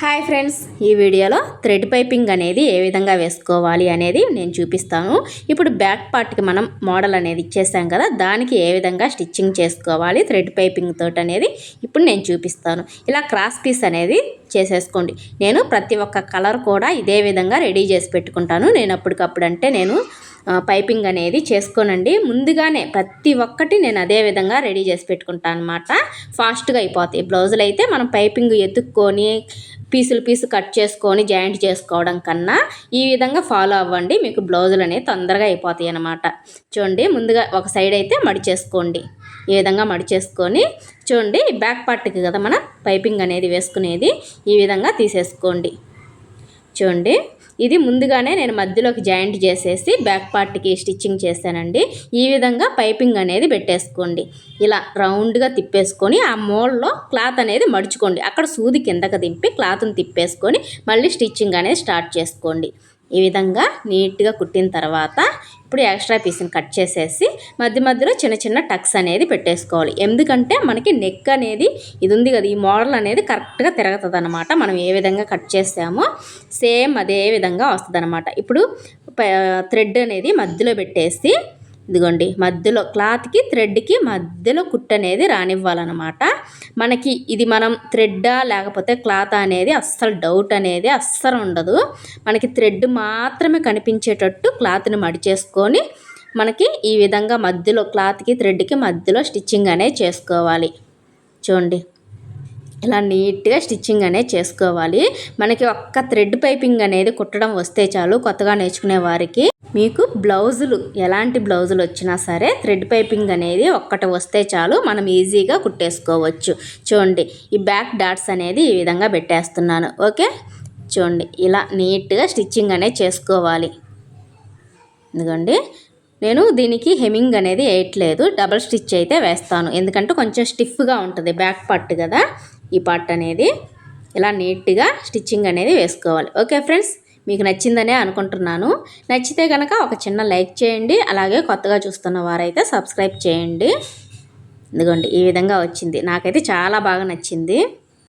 Hi friends ఈ వీడియోలో thread piping అనేది ఏ విధంగా వేసుకోవాలి అనేది నేను చూపిస్తాను. ఇప్పుడు బ్యాక్ పార్ట్కి మనం మోడల్ అనేది ఇచ్చేసాం కదా దానికి ఏ విధంగా స్టిచ్చింగ్ చేసుకోవాలి థ్రెడ్ పైపింగ్ తోటి అనేది ఇప్పుడు నేను చూపిస్తాను. ఇలా క్రాస్ పీస్ అనేది చేసేసుకోండి. నేను ప్రతి ఒక్క కలర్ కూడా ఇదే విధంగా రెడీ చేసి పెట్టుకుంటాను. నేను అప్పటికప్పుడు అంటే నేను పైపింగ్ అనేది చేసుకోనండి. ముందుగానే ప్రతి ఒక్కటి నేను అదే విధంగా రెడీ చేసి పెట్టుకుంటాను అనమాట ఫాస్ట్గా అయిపోతాయి. బ్లౌజులు అయితే మనం పైపింగ్ ఎత్తుక్కొని పీసులు పీసు కట్ చేసుకొని జాయింట్ చేసుకోవడం కన్నా ఈ విధంగా ఫాలో అవ్వండి. మీకు బ్లౌజులు అనేవి తొందరగా అయిపోతాయి అన్నమాట. చూడండి ముందుగా ఒక సైడ్ అయితే మడిచేసుకోండి ఈ విధంగా మడిచేసుకొని చూడండి బ్యాక్ పార్ట్కి కదా మనం పైపింగ్ అనేది వేసుకునేది. ఈ విధంగా తీసేసుకోండి. చూడండి ఇది ముందుగానే నేను మధ్యలోకి జాయింట్ చేసేసి బ్యాక్ పార్ట్కి స్టిచ్చింగ్ చేశానండి. ఈ విధంగా పైపింగ్ అనేది పెట్టేసుకోండి. ఇలా రౌండ్గా తిప్పేసుకొని ఆ మోల్లో క్లాత్ అనేది మడుచుకోండి. అక్కడ సూది కిందకి దింపి క్లాత్ని తిప్పేసుకొని మళ్ళీ స్టిచ్చింగ్ అనేది స్టార్ట్ చేసుకోండి. ఈ విధంగా నీట్గా కుట్టిన తర్వాత ఇప్పుడు ఎక్స్ట్రా పీస్ని కట్ చేసేసి మధ్య మధ్యలో చిన్న చిన్న టక్స్ అనేది పెట్టేసుకోవాలి. ఎందుకంటే మనకి నెక్ అనేది ఇది ఉంది కదా ఈ మోడల్ అనేది కరెక్ట్గా తిరుగుతుంది అనమాట మనం ఏ విధంగా కట్ చేసామో సేమ్ అదే విధంగా వస్తుంది అనమాట ఇప్పుడు థ్రెడ్ అనేది మధ్యలో పెట్టేసి ఇదిగోండి మధ్యలో క్లాత్కి థ్రెడ్కి మధ్యలో కుట్ అనేది రానివ్వాలన్నమాట. మనకి ఇది మనం థ్రెడ్డా లేకపోతే క్లాత్ అనేది అస్సలు డౌట్ అనేది అస్సలు ఉండదు. మనకి థ్రెడ్ మాత్రమే కనిపించేటట్టు క్లాత్ని మడిచేసుకొని మనకి ఈ విధంగా మధ్యలో క్లాత్కి థ్రెడ్కి మధ్యలో స్టిచ్చింగ్ అనేది చేసుకోవాలి. చూడండి ఇలా నీట్గా స్టిచ్చింగ్ అనేది చేసుకోవాలి. మనకి ఒక్క థ్రెడ్ పైపింగ్ అనేది కుట్టడం వస్తే చాలు కొత్తగా నేర్చుకునే వారికి మీకు బ్లౌజులు ఎలాంటి బ్లౌజులు వచ్చినా సరే థ్రెడ్ పైపింగ్ అనేది ఒక్కటి వస్తే చాలు మనం ఈజీగా కుట్టేసుకోవచ్చు. చూడండి ఈ బ్యాక్ డాట్స్ అనేది ఈ విధంగా పెట్టేస్తున్నాను. ఓకే? చూడండి ఇలా నీట్గా స్టిచ్చింగ్ అనేది చేసుకోవాలి. ఎందుకండి నేను దీనికి హెమింగ్ అనేది వేయట్లేదు. డబల్ స్టిచ్ అయితే వేస్తాను. ఎందుకంటే కొంచెం స్టిఫ్గా ఉంటుంది బ్యాక్ పార్ట్ కదా ఈ పార్ట్ అనేది. ఇలా నీట్గా స్టిచ్చింగ్ అనేది వేసుకోవాలి. Okay friends? మీకు నచ్చిందనే అనుకుంటున్నాను. నచ్చితే కనుక ఒక చిన్న లైక్ చేయండి. అలాగే కొత్తగా చూస్తున్న వారైతే సబ్స్క్రైబ్ చేయండి. ఇదిగోండి ఈ విధంగా వచ్చింది. నాకైతే చాలా బాగా నచ్చింది.